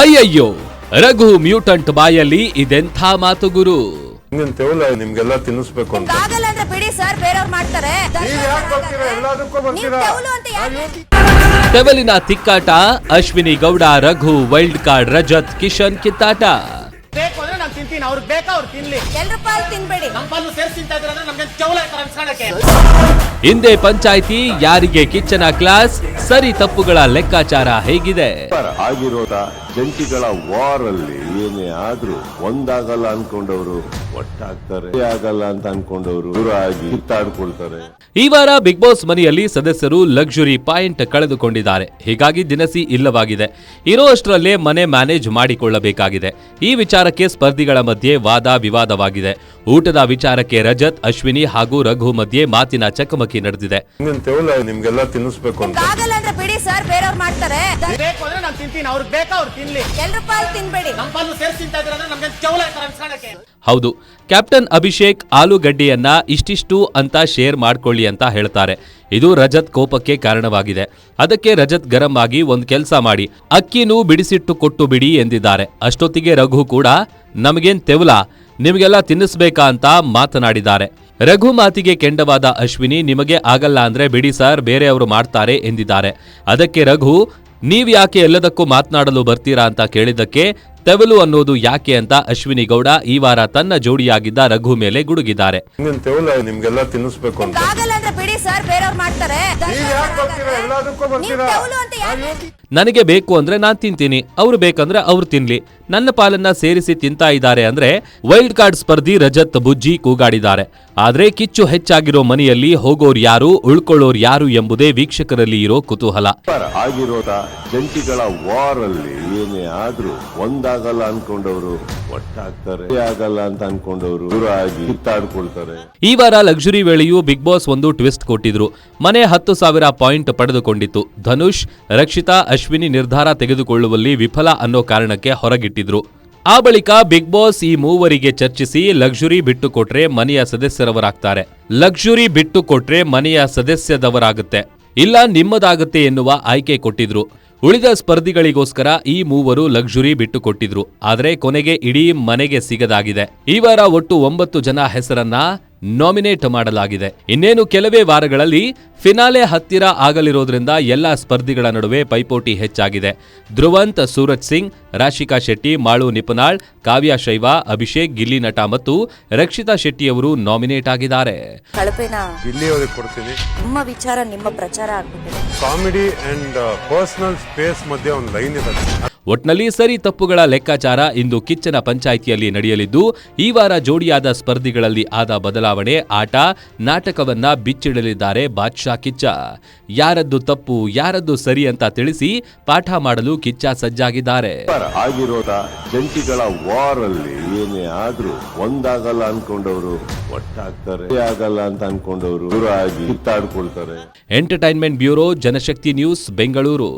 ಅಯ್ಯಯ್ಯೋ ರಘು ಮ್ಯೂಟಂಟ್ ಬಾಯಲ್ಲಿ ಇದೆಂಥ ಮಾತು ಗುರು? ತೆವಲ ನಿಮ್ಗೆಲ್ಲ ತಿನ್ನಿಸ್ಬೇಕು ಅಂತ. ಆಗಲ್ಲ ಅಂದ್ರೆ ಬಿಡಿ ಸರ್ ಬೇರೆಯವ್ರು ಮಾಡ್ತಾರೆ. ನೀವ್ ಯಾಕ್ ಬರ್ತೀರಾ? ಎಲ್ಲದಕ್ಕೂ ಬರ್ತೀರಾ? ನೀವ್ ತೆವಲು ಅಂತ ಯಾಕೆ ತೆವಲಿನ ತಿಕ್ಕಾಟ ಅಶ್ವಿನಿ ಗೌಡ ರಘು ವೈಲ್ಡ್ ಕಾರ್ಡ್ ರಜತ್ ಕಿಶನ್ ಕಿತ್ತಾಟ. ಬೇಕು ಅಂದ್ರೆ ನಾನು ತಿಂತೀನಿ. ಅವ್ರಿಗೆ ಬೇಕಾ ಅವ್ರು ತಿನ್ಲಿ. ಎಲ್ರ ಪಾಲ್ ತಿನ್ಬೇಡಿ. ನಮ್ಮ ಪಾಲು ಸೇರ್ಸಿ ತಿಂತಾ ಇದ್ರೆ ಅಂದ್ರೆ ನಮ್ಗೆ ಚೌಲ ಆಯ್ತಾರೆ ಅನ್ಸ್ಕೊಳಕ್ಕೆ. ಹಿಂದೆ ಪಂಚಾಯಿತಿ ಯಾರಿಗೆ ಕಿಚ್ಚನ ಕ್ಲಾಸ್ ಸರಿ ತಪ್ಪುಗಳ ಲೆಕ್ಕಾಚಾರ ಹೇಗಿದೆ? ಆಗಿರೋದ ಜಂಟಿಗಳ ವಾರ್ ಅಲ್ಲಿ ಏನೇ ಆದ್ರೂ ಒಂದಾಗಲ್ಲ ಅನ್ಕೊಂಡವರು ಒಟ್ಟಾಗ್ತಾರೆ ಆಗಲ್ಲ ಅಂತ ಅನ್ಕೊಂಡವರು ದೂರ ಆಗಿ ಕಿತ್ತಾಡ್ಕೊಳ್ತಾರೆ. ಈ ವಾರ ಬಿಗ್ ಬಾಸ್ ಮನೆಯಲ್ಲಿ ಸದಸ್ಯರು ಲಕ್ಸುರಿ ಪಾಯಿಂಟ್ ಕಳೆದುಕೊಂಡಿದ್ದಾರೆ. ಹೀಗಾಗಿ ದಿನಸಿ ಇಲ್ಲವಾಗಿದೆ. ಇರೋ ಅಷ್ಟರಲ್ಲೇ ಮನೆ ಮ್ಯಾನೇಜ್ ಮಾಡಿಕೊಳ್ಳಬೇಕಾಗಿದೆ. ಈ ವಿಚಾರಕ್ಕೆ ಸ್ಪರ್ಧಿಗಳ ಮಧ್ಯೆ ವಾದ ವಿವಾದವಾಗಿದೆ. ಊಟದ ವಿಚಾರಕ್ಕೆ ರಜತ್ ಅಶ್ವಿನಿ ಹಾಗೂ ರಘು ಮಧ್ಯೆ ಮಾತಿನ ಚಕಮಕಿ ನಡೆದಿದೆ. ನಿಮ್ಗೆಲ್ಲ ತಿನ್ನಿಸ್ಬೇಕು ಅಂತ. ಆಗಲ್ಲ ಅಂದ್ರೆ ಬಿಡಿ ಸರ್ ಬೇರೆಯವ್ರು ಮಾಡ್ತಾರೆ. ಬೇಕು ಅಂದ್ರೆ ನಾನು ತಿಂತೀನಿ. ಅವ್ರಿಗೆ ಬೇಕಾ ಅವ್ರು ತಿನ್ಲಿ ಎಲ್ರ ಪಾಲ್ ತಿನ್ಬೇಡಿ. ನಮ್ಮ ಪಾಲು ಸೇರ್ಸಿ ತಿಂತಾ ಇದ್ರೆ ಅಂದ್ರೆ ನಮ್ಗೆ ಚೌಲ ಆಯ್ತಾರೆ ಅನ್ಸ್ಕೊಳಕ್ಕೆ. ಹೌದು ಕ್ಯಾಪ್ಟನ್ ಅಭಿಷೇಕ್ ಆಲೂಗಡ್ಡೆಯನ್ನ ಇಷ್ಟಿಷ್ಟು ಅಂತ ಶೇರ್ ಮಾಡ್ಕೊಳ್ಳಿ ಅಂತ ಹೇಳ್ತಾರೆ. ಇದು ರಜತ್ ಕೋಪಕ್ಕೆ ಕಾರಣವಾಗಿದೆ. ಅದಕ್ಕೆ ರಜತ್ ಗರಂ ಆಗಿ ಒಂದು ಕೆಲಸ ಮಾಡಿ. ಅಕ್ಕಿನೂ ಬಿಡಿಸಿಟ್ಟು ಕೊಟ್ಟು ಬಿಡಿ ಎಂದಿದ್ದಾರೆ. ಅಷ್ಟೊತ್ತಿಗೆ ರಘು ಕೂಡ ನಮಗೇನ್ ತೆವಲ? ನಿಮಗೆಲ್ಲ ತಿನ್ನಿಸ್ಬೇಕಾ ಅಂತ ಮಾತನಾಡಿದ್ದಾರೆ. ರಘು ಮಾತಿಗೆ ಕೆಂಡವಾದ ಅಶ್ವಿನಿ ನಿಮಗೆ ಆಗಲ್ಲ ಅಂದ್ರೆ ಬಿಡಿ ಸರ್ ಬೇರೆಯವರು ಮಾಡ್ತಾರೆ ಎಂದಿದ್ದಾರೆ. ಅದಕ್ಕೆ ರಘು ನೀವ್ ಯಾಕೆ ಎಲ್ಲದಕ್ಕೂ ಮಾತನಾಡಲು ಬರ್ತೀರಾ ಅಂತ ಕೇಳಿದ್ದಕ್ಕೆ ತೆವಲು ಅನ್ನೋದು ಯಾಕೆ ಅಂತ ಅಶ್ವಿನಿ ಗೌಡ ಈ ವಾರ ತನ್ನ ಜೋಡಿಯಾಗಿದ್ದ ರಘು ಮೇಲೆ ಗುಡುಗಿದ್ದಾರೆ. ಹಿಂದಿನ ತೆವಲ ನಿಮ್ಗೆಲ್ಲ ತಿನ್ನಿಸ್ಬೇಕು ಅಂತ. ಆಗಲ್ಲ ಅಂದ್ರೆ ಬಿಡಿ ಸರ್ ಬೇರೆಯವ್ರು ಮಾಡ್ತಾರೆ. ನೀವ್ ಯಾಕ್ ಎಲ್ಲದಕ್ಕೂ ನೀವ್ ಬರ್ತೀರಾ? ತೆವಲು ಅಂತ ಯಾಕೆ ನನಗೆ ಬೇಕು ಅಂದ್ರೆ ನಾನ್ ತಿಂತೀನಿ ಅವ್ರು ಬೇಕಂದ್ರೆ ಅವ್ರು ತಿನ್ಲಿ. ನನ್ನ ಪಾಲನ್ನ ಸೇರಿಸಿ ತಿಂತಾ ಇದ್ದಾರೆ ಅಂದ್ರೆ ವೈಲ್ಡ್ ಕಾರ್ಡ್ ಸ್ಪರ್ಧಿ ರಜತ್ ಬುಜ್ಜಿ ಕೂಗಾಡಿದ್ದಾರೆ. ಆದ್ರೆ ಕಿಚ್ಚು ಹೆಚ್ಚಾಗಿರೋ ಮನೆಯಲ್ಲಿ ಹೋಗೋರ್ ಯಾರು ಉಳ್ಕೊಳ್ಳೋರ್ ಯಾರು ಎಂಬುದೇ ವೀಕ್ಷಕರಲ್ಲಿ ಇರೋ ಕುತೂಹಲ. ಆಗಿರೋದ ಜಂಟಿಗಳ ವಾರ್ ಅಲ್ಲಿ ಏನೇ ಆದ್ರೂ ಒಂದಾಗಲ್ಲ ಅನ್ಕೊಂಡವರು ಒಟ್ಟಾಗ್ತಾರೆ ಆಗಲ್ಲ ಅಂತ ಅನ್ಕೊಂಡವರು ದೂರ ಆಗಿ ಈ ವಾರ ಲಕ್ಸುರಿ ವೇಳೆಯೂ ಬಿಗ್ ಬಾಸ್ ಒಂದು ಟ್ವಿಸ್ಟ್ ಕೊಟ್ಟಿದ್ರು. ಮನೆ ಹತ್ತು ಸಾವಿರ ಪಾಯಿಂಟ್ ಪಡೆದುಕೊಂಡಿತ್ತು. ಧನುಷ್, ರಕ್ಷಿತಾ, ಅಶ್ವಿನಿ ನಿರ್ಧಾರ ತೆಗೆದುಕೊಳ್ಳುವಲ್ಲಿ ವಿಫಲ ಅನ್ನೋ ಕಾರಣಕ್ಕೆ ಹೊರಗಿಟ್ಟಿದ್ರು. ಆ ಬಳಿಕ ಬಿಗ್ ಬಾಸ್ ಈ ಮೂವರಿಗೆ ಚರ್ಚಿಸಿ ಲಕ್ಸುರಿ ಬಿಟ್ಟು ಕೊಟ್ರೆ ಮನೆಯ ಸದಸ್ಯರವರಾಗ್ತಾರೆ. ಲಕ್ಸುರಿ ಬಿಟ್ಟು ಕೊಟ್ರೆ ಮನೆಯ ಸದಸ್ಯದವರಾಗುತ್ತೆ. ಇಲ್ಲ, ನಿಮ್ಮದಾಗುತ್ತೆ ಎನ್ನುವ ಆಯ್ಕೆ ಕೊಟ್ಟಿದ್ರು. ಉಳಿದ ಸ್ಪರ್ಧಿಗಳಿಗೋಸ್ಕರ ಈ ಮೂವರು ಲಕ್ಸುರಿ ಬಿಟ್ಟುಕೊಟ್ಟಿದ್ರು. ಆದರೆ ಕೊನೆಗೆ ಇಡೀ ಮನೆಗೆ ಸಿಗದಾಗಿದೆ. ಈ ವಾರ ಒಟ್ಟು ಒಂಬತ್ತು ಜನ ಹೆಸರನ್ನ ನಾಮಿನೇಟ್ ಮಾಡಲಾಗಿದೆ. ಇನ್ನೇನು ಕೆಲವೇ ವಾರಗಳಲ್ಲಿ ಫಿನಾಲೆ ಹತ್ತಿರ ಆಗಲಿರೋದ್ರಿಂದ ಎಲ್ಲಾ ಸ್ಪರ್ಧಿಗಳ ನಡುವೆ ಪೈಪೋಟಿ ಹೆಚ್ಚಾಗಿದೆ. ಧ್ರುವಂತ್ ಸೂರಜ್ ಸಿಂಗ್ ರಾಶಿಕಾ ಶೆಟ್ಟಿ ಮಾಳು ನಿಪುನಾಳ್ ಕಾವ್ಯ ಶೈವ ಅಭಿಷೇಕ್ ಗಿಲ್ಲಿ ನಟ ಮತ್ತು ರಕ್ಷಿತಾ ಶೆಟ್ಟಿಯವರು ನಾಮಿನೇಟ್ ಆಗಿದ್ದಾರೆ. ಕಳಪೆನ? ಕೊಡ್ತೀವಿ ಕೊಡ್ತೀನಿ. ನಿಮ್ಮ ವಿಚಾರ ನಿಮ್ಮ ಪ್ರಚಾರ ಆಗ್ಬಿಟ್ಟಿದೆ. ಕಾಮಿಡಿ ಅಂಡ್ ಪರ್ಸನಲ್ ಸ್ಪೇಸ್ ಮಧ್ಯೆ ಒಂದು ಲೈನ್ ಇದೆ. ಒಟ್ನಲ್ಲಿ ಸರಿ ತಪ್ಪುಗಳ ಲೆಕ್ಕಾಚಾರ ಇಂದು ಕಿಚ್ಚನ ಪಂಚಾಯಿತಿಯಲ್ಲಿ ನಡೆಯಲಿದ್ದು ಈ ವಾರ ಜೋಡಿಯಾದ ಸ್ಪರ್ಧಿಗಳಲ್ಲಿ ಆದ ಬದಲಾವಣೆ ಆಟ ನಾಟಕವನ್ನ ಬಿಚ್ಚಿಡಲಿದ್ದಾರೆ ಬಾದ್ಶಾ ಕಿಚ್ಚ. ಯಾರದ್ದು ತಪ್ಪು ಯಾರದ್ದು ಸರಿ ಅಂತ ತಿಳಿಸಿ ಪಾಠ ಮಾಡಲು ಕಿಚ್ಚ ಸಜ್ಜಾಗಿದ್ದಾರೆ. ಜಂಟಿಗಳ ವಾರ್ ಅಲ್ಲಿ ಏನೇ ಆದ್ರೂ ಒಂದಾಗಲ್ಲ ಅನ್ಕೊಂಡವರು ಒಟ್ಟಾಗ್ತಾರೆ. ಆಗಲ್ಲ ಅಂತ ಅನ್ಕೊಂಡವರು entertainment bureau Janashakti news Bengaluru